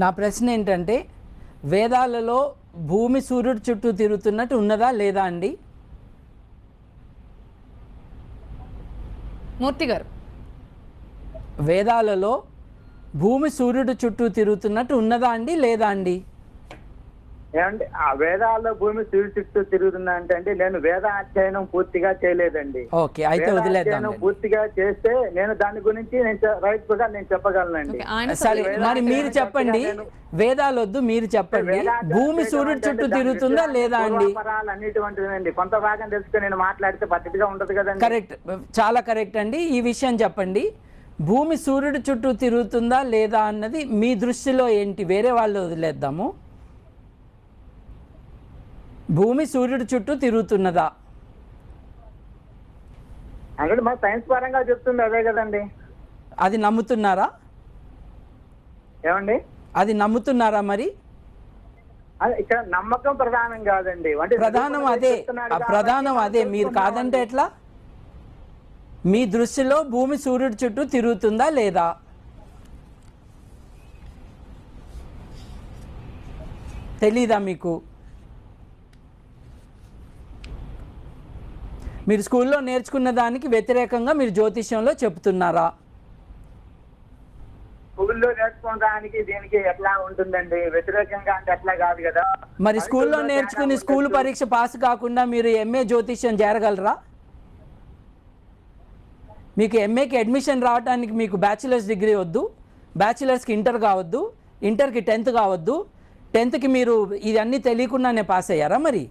నా ప్రశ్న ఏంటంటే వేదాలలో భూమి సూర్యుడు చుట్టూ తిరుగుతున్నట్టు ఉన్నదా లేదా అండి? మూర్తి గారు. వేదాలలో భూమి సూర్యుడు చుట్టూ తిరుగుతున్నట్టు ఉన్నదా అండి లేదా అండి? ఏమండి ఆ వేదాల్లో భూమి సూర్యుడు చుట్టూ తిరుగుతుందా అంటే అండి నేను వేద అధ్యయనం పూర్తిగా చేయలేదండి. ఓకే అయితే వేద వదిలేద్దాం అధ్యయనం పూర్తిగా చేస్తే నేను దాని గురించి నేను రైట్గా నేను చెప్పగలనండి. సరే సరే మరి మీరు చెప్పండి. వేదాలొద్దు మీరు చెప్పండి. భూమి సూర్యుడు చుట్టూ తిరుగుతుందా లేదా అండి? అన్నిటువంటిదండి కొంత భాగం తెలుసుకుని నేను మాట్లాడితే పద్ధతిగా ఉండదు కదండి. కరెక్ట్ చాలా కరెక్ట్ అండి. ఈ విషయం చెప్పండి. భూమి సూర్యుడు చుట్టూ తిరుగుతుందా లేదా అన్నది మీ దృష్టిలో ఏంటి? వేరే వాళ్ళు వదిలేద్దాము. భూమి సూర్యుడు చుట్టూ తిరుగుతున్నదా? అంటే మరి సైన్స్ పరంగా చెప్తుంది అదే కదండి. అది నమ్ముతున్నారా? ఏమండి? అది నమ్ముతున్నారా మరి? ఇక్కడ నమ్మకం ప్రధానం కాదండి. అంటే ప్రధానం అదే. ప్రధానం అదే. మీరు కాదంటే ఎట్లా? మీ దృష్టిలో భూమి సూర్యుడి చుట్టూ తిరుగుతుందా లేదా? తెలీదా మీకు? మీరు స్కూల్లో నేర్చుకున్న దానికి వ్యతిరేకంగా మీరు జ్యోతిష్యంలో చెప్తున్నారా? స్కూల్లో నేర్చుకోవడానికి దీనికి ఎట్లా ఉంటుందండి? వ్యతిరేకంగా అంటే ఎట్లా కాదు కదా. మరి స్కూల్లో నేర్చుకుని స్కూల్ పరీక్ష పాస్ కాకుండా మీరు ఎంఏ జ్యోతిష్యం చేరగలరా? మీకు ఎంఏకి అడ్మిషన్ రావడానికి మీకు బ్యాచిలర్స్ డిగ్రీ వద్దు బ్యాచిలర్స్కి ఇంటర్ కావద్దు ఇంటర్కి టెన్త్ కావద్దు టెన్త్కి మీరు ఇవన్నీ తెలియకుండానే పాస్ అయ్యారా మరి?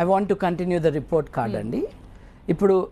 I want to continue the report card అండి. ఇప్పుడు